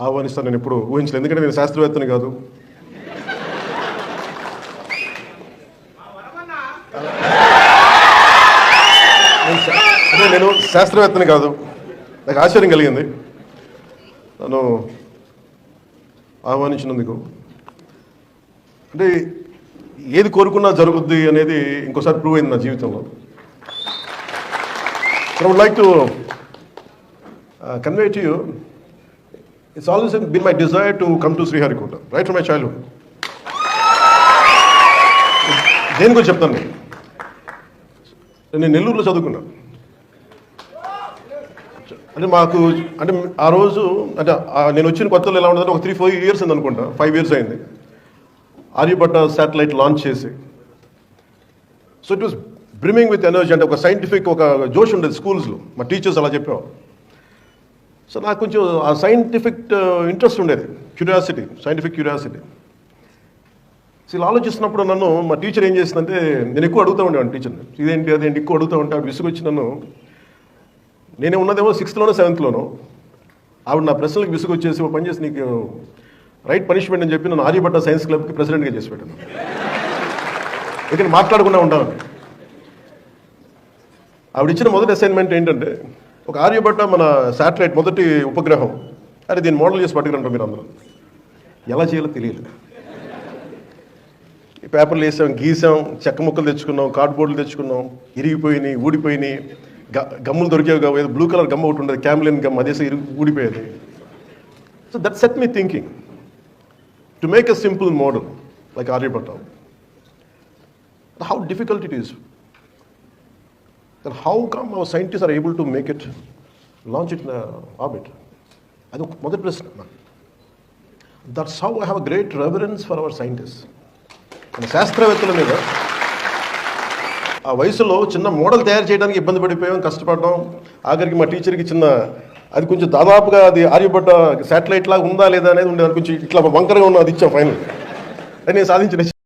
ఆహ్వానిస్తాను నేను ఎప్పుడు ఊహించలేదు. ఎందుకంటే నేను శాస్త్రవేత్తని కాదు. నేను నేను శాస్త్రవేత్తని కాదు. నాకు ఆశ్చర్యం కలిగింది. నన్ను ఆహ్వానించినందుకు. అంటే ఏది కోరుకున్నా జరుగుద్ది అనేది ఇంకోసారి ప్రూవ్ అయింది నా జీవితంలో. I would like to convey to you it's always been my desire to come to Sriharikota, right from my childhood. దేని గురించి చెప్తాను నేను? నేను నెల్లూరులో చదువుకున్నా. అంటే మాకు అంటే ఆ రోజు అంటే నేను వచ్చిన కొత్తలో ఎలా ఉండదంటే ఒక త్రీ ఫోర్ ఇయర్స్ ఉంది అనుకుంటా. ఫైవ్ ఇయర్స్ అయింది. ఆర్యభట్ట శాటిలైట్ లాంచ్ చేసి. So it was brimming with energy అంటే ఒక సైంటిఫిక్ ఒక జోష్ ఉండేది స్కూల్స్లో మా టీచర్స్ అలా చెప్పేవారు సో నాకు కొంచెం ఆ సైంటిఫిక్ ఇంట్రెస్ట్ uh, ఉండేది క్యూరియాసిటీ సైంటిఫిక్ క్యూరియాసిటీ సో ఇలా ఆలోచిస్తున్నప్పుడు నన్ను మా టీచర్ ఏం చేసిందంటే నేను ఎక్కువ అడుగుతూ ఉండేవాడిని టీచర్ని ఇదేంటి అదేంటి ఎక్కువ అడుగుతూ ఉంటే ఆవిడ విసుగొచ్చి నన్ను నేనే ఉన్నదేమో సిక్స్త్లోనో సెవెంత్లోనో ఆవిడ నా ప్రశ్నలకు విసుగొచ్చేసి ఒక పని చేసి నీకు రైట్ పనిష్మెంట్ అని చెప్పి నన్ను ఆర్యభట్ట సైన్స్ క్లబ్కి ప్రెసిడెంట్గా చేసి పెట్టాను. ఇక్కడ మాట్లాడకుండా ఉంటాను ఆవిడ ఇచ్చిన మొదటి అసైన్మెంట్ ఏంటంటే ఒక ఆర్యభట్ట మన శాటిలైట్ మొదటి ఉపగ్రహం. అరే దీన్ని మోడల్ చేసి పట్టుకురంటారు మీరు అందరూ. ఎలా చేయాలో తెలియదు. ఈ పేపర్లు వేసాం గీసాం చెక్క ముక్కలు తెచ్చుకున్నాం కార్డ్బోర్డులు తెచ్చుకున్నాం ఇరిగిపోయినాయి ఊడిపోయినాయి. గ గమ్ములు దొరికేవి ఏదో బ్లూ కలర్ గమ్ ఒకటి ఉండేది క్యామ్లిన్ గమ్ అదేసే ఇరిగి ఊడిపోయేది. So that set me thinking to make a simple model like Aryabhatta how difficult it is then how come our scientist are able to make it launch it orbit అది ఒక మొదటి ప్రశ్న. That's how I have a great reverence for our scientist మన శాస్త్రవేత్తల మీద ఆ వయసులో చిన్న మోడల్ తయారు చేయడానికి ఇబ్బంది పడిపోయాం కష్టపడడం. ఆఖరికి మా టీచర్కి చిన్న అది కొంచెం దాదాపుగా అది ఆర్యపడ్డ శాటిలైట్ లాగా ఉందా లేదా అనేది ఉండేది కొంచెం ఇట్లా వంకరగా ఉన్న అది ఇచ్చాం ఫైనల్. అది నేను సాధించిన